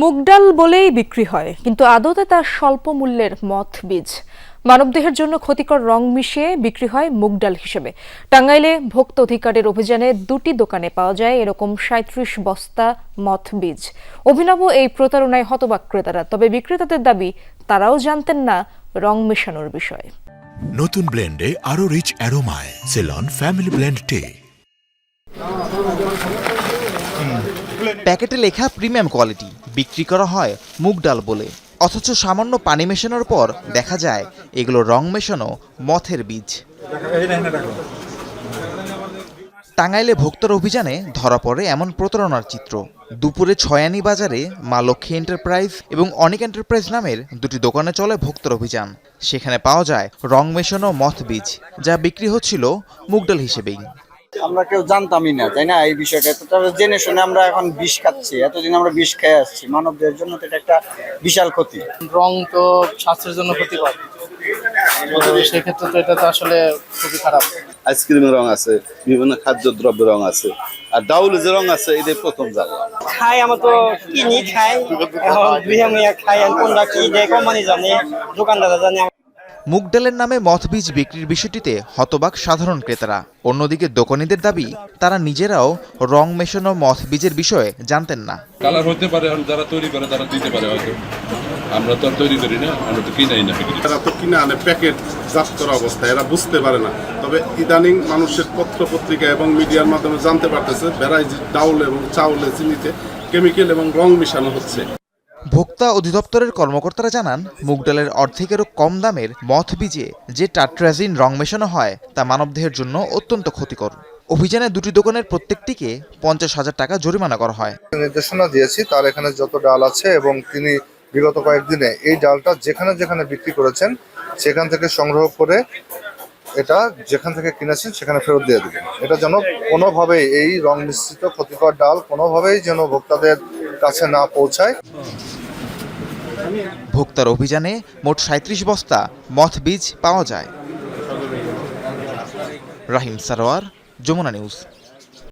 মুগ ডাল বলেই বিক্রি হয় কিন্তু আদতে তা স্বল্প মূল্যের মথ বীজ। মানবদেহের জন্য ক্ষতিকর রং মিশিয়ে বিক্রি হয় মুগডাল হিসেবে। টাঙ্গাইলে ভোক্তা অধিকারের অভিযানে দুটি দোকানে পাওয়া যায় এরকম সাঁত্রিশ বস্তা মথ বীজ। অভিনব এই প্রতারণায় হতবাক ক্রেতারা তবে বিক্রেতাদের দাবি তারাও জানতেন না রং মেশানোর বিষয়ে। নতুন ব্লেন্ডে আরও রিচ অ্যারোমায় সেলন ফ্যামিলি ব্লেন্ড টে। প্যাকেটে লেখা প্রিমিয়াম কোয়ালিটি। বিক্রি করা হয় মুগ ডাল বলে। অথচ সামান্য পানি মেশানোর পর দেখা যায়, এগুলো রং মেশানো মথের বীজ। টাঙ্গাইলে ভোক্তার অভিযানে ধরা পড়ে এমন প্রতারণার চিত্র। দুপুরে ছয়ানি বাজারে মা লক্ষ্মী এন্টারপ্রাইজ এবং অনিক এন্টারপ্রাইজ নামের দুটি দোকানে চলে ভোক্তার অভিযান। সেখানে পাওয়া যায় রং মেশানো মথ বীজ, যা বিক্রি হচ্ছিল মুগডাল হিসেবেই। আমরা কেউ জানতামই না তাই না? এই বিষয়টা তো জেনে শুনে আমরা এখন বিষ খাচ্ছি। এতদিন আমরা বিষ খেয়ে আসছি। মানবদের জন্য তো এটা একটা বিশাল ক্ষতি। রং তো স্বাস্থ্যের জন্য ক্ষতিকর। তো সেক্ষেত্রে তো এটা তো আসলে খুবই খারাপ। আইসক্রিমের রং আছে বিভিন্ন খাদ্যদ্রব্যের রং আছে আর ডাউলে যে রং আছে প্রথম খাই আমার তো কিনি খাই। এখন খাই আর কোনটা কি দেয় কোম্পানি জানে দোকানদার জানে। মুগ ডালের নামে মথ বীজ বিক্রির বিষয়টিতে হতবাক সাধারণ ক্রেতারা। অন্যদিকে দোকানীদের দাবি তারা নিজেরাও রং মেশানো মথ বীজের বিষয়ে জানতেন না। কালার হতে পারে যারা তৈরি করে তারা দিতে পারে হয়তো। আমরা তো তৈরি করি না আমরা তো কিনাই না এরা তো কিনে আনে প্যাকেট জাত করা অবস্থা এরা বুঝতে পারে না। তবে ইদানিং মানুষের পত্র পত্রিকা এবং মিডিয়ার মাধ্যমে জানতে পারতেছে ভ্যারাইটি ডাউল এবং চাউলে চিনিতে কেমিক্যাল এবং রং মিশানো হচ্ছে। ভোক্তা অধিদপ্তরের কর্মকর্তারা জানান, মুগ ডালের অর্ধেকেরও কম দামের মথ বীজে যে টাট্রাজিন রং মেশানো হয়, তা মানবদেহের জন্য অত্যন্ত ক্ষতিকর। অভিযানে দুটি দোকানের প্রত্যেকটিকে পঞ্চাশ হাজার টাকা জরিমানা করা হয়। নির্দেশনা দিয়েছি, তার এখানে যত ডাল আছে এবং তিনি বিগত কয়েকদিনে এই ডালটা যেখানে যেখানে বিক্রি করেছেন, সেখান থেকে সংগ্রহ করে এটা যেখান থেকে কিনেছেন, সেখানে ফেরত দিয়ে দেবেন। এটা যেন কোনোভাবেই এই রং মিশ্রিত ক্ষতিকর ডাল কোনোভাবেই যেন ভোক্তাদের কাছে না পৌঁছায়। ভোক্তার অভিযানে মোট সাঁত্রিশ বস্তা মথ বীজ পাওয়া যায়। রাহিম সারোয়ার যমুনা নিউজ।